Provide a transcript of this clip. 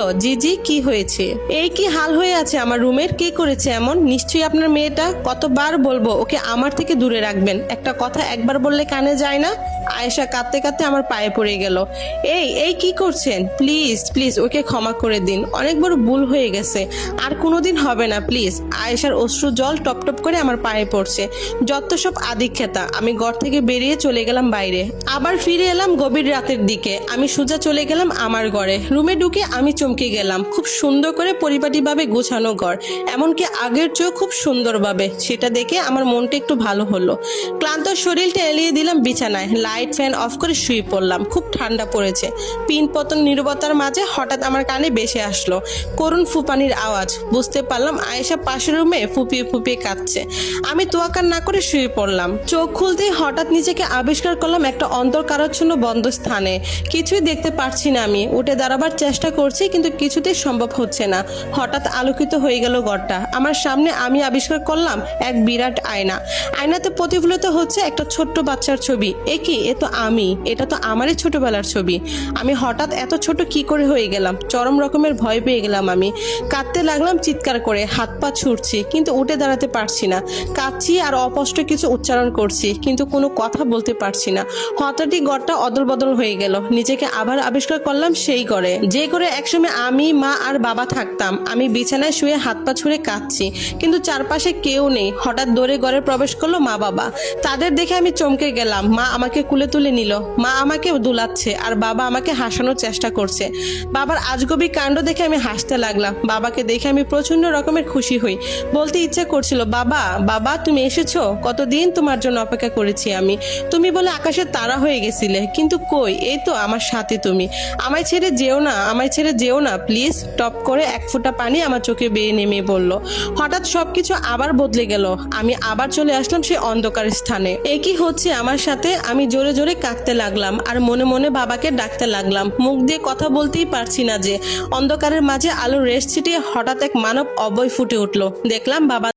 বলল, জি জি, কি হয়েছে? এই কি হাল হয়ে আছে আমার রুমের? কে করেছে এমন? নিশ্চয়ই আপনার মেয়েটা? কতবার বলব, ওকে আমার থেকে দূরে রাখবেন। একটা কথা একবার বললে কানে যায় না? আয়েশা কাঁদতে কাঁদতে আমার পায়ে পড়ে গেল। এই এই কি করছেন? প্লিজ প্লিজ, ওকে ক্ষমা করে দিন। অনেক বড় ভুল হয়ে গেছে। আর কোনোদিন হবে না, প্লিজ। আয়েশার অশ্রু জল টপ টপ করে আমার পায়ে পড়ছে। যত সব আদিক্ষেতা, আমি ঘর থেকে বেরিয়ে চলে গেলাম বাইরে। আবার ফিরে এলাম গভীর রাতের দিকে। আমি সোজা চলে গেলাম আমার ঘরে। রুমে ঢুকে আমি চমকে গেলাম। খুব সুন্দর করে পরিপাটিভাবে গোছানো ঘর। এমনকি আগের চেয়েও খুব সুন্দরভাবে। সেটা দেখে আমার মনটা একটু ভালো হলো। ক্লান্ত শরীরটা এলিয়ে দিলাম বিছানায়। লাইট, ফ্যান অফ করে শুয়ে পড়লাম। খুব ঠান্ডা পড়েছে। পিন পতন নিরবতার মাঝে হঠাৎ আমার কানে বেসে আসলো। করুণ ফুপানির আওয়াজ। বুঝতে পারলাম আয়েশা পাশের রুমে ফুপিয়ে ফুপিয়ে কাঁদছে। আমি তোয়াক্কার না করে শুয়ে পড়লাম। চোখ খুলতেই হঠাৎ নিজেকে আবিষ্কার করলাম একটা অন্তর অন্তর্কারাচ্ছন্ন বন্ধ স্থানে কিছুই দেখতে পারছি না আমি। উঠে দাঁড়াবার চেষ্টা করছি, কিন্তু কিছুতেই সম্ভব হচ্ছে না। হঠাৎ আলোকিত হয়ে গেল ঘরটা। আমার সামনে আমি আবিষ্কার করলাম এক বিরাট আয়না। আয়নাতে প্রতিফলিত হচ্ছে একটা ছোট্ট বাচ্চার ছবি। এ কি? এ তো আমি। এটা তো আমারই ছোটবেলার ছবি। আমি হঠাৎ এত ছোট কি করে হয়ে গেলাম? চরম রকমের ভয় পেয়ে গেলাম আমি। কাঁদতে লাগলাম চিৎকার করে। হাত পা ছুটছি কিন্তু উঠে দাঁড়াতে পারছি না। কাঁদছি আর অপষ্ট কিছু উচ্চারণ করছি, কিন্তু কোনো কথা বলতে পারছি না। হঠাৎই ঘরটা অদল বদল হয়ে গেল। নিজেকে আবার আবিষ্কার করলাম সেই ঘরে। যে করে একসময় আমি, মা আর বাবা থাকতাম। আমি বিছানায় শুয়ে হাত পা ছুঁড়ে কাঁদছি। কিন্তু চারপাশে কেউ নেই। হঠাৎ দৌড়ে ঘরে প্রবেশ করল মা বাবা। তাদের দেখে আমি চমকে গেলাম। মা আমাকে কুলে তুলে নিল। মা আমাকে দুলাচ্ছে আর বাবা আমাকে হাসানোর চেষ্টা করছে। বাবার আজগবি কাণ্ড দেখে আমি হাসতে লাগলাম। বাবাকে দেখে আমি প্রচণ্ড রকমের খুশি হই। বলতে ইচ্ছে করছিল, বাবা বাবা, তুমি এসেছ? কতদিন তোমার জন্য অপেক্ষা করেছি আমি? তুমি বলে আকাশের তারা হয়ে গেছিলে। কিন্তু কই? এই তো আমার সাথে তুমি। আমায় ছেড়ে যেও না, আমায় ছেড়ে যেও না প্লিজ টপ করে এক ফোঁটা পানি আমার চোখে বেয়ে নেমে পড়ল। হঠাৎ সবকিছু আবার বদলে গেল। আমি আবার চলে আসলাম সেই অন্ধকার স্থানে। একই হচ্ছে আমার সাথে আমি জোরে জোরে কাঁদতে লাগলাম আর মনে মনে বাবাকে ডাকতে লাগলাম। মুখ দিয়ে কথা বলতেই পারছি না যে, অন্ধকারের মাঝে আলো রেশ ছিটিয়ে হঠাৎ এক মানব অবয় ফুটে উঠল। দেখলাম বাবা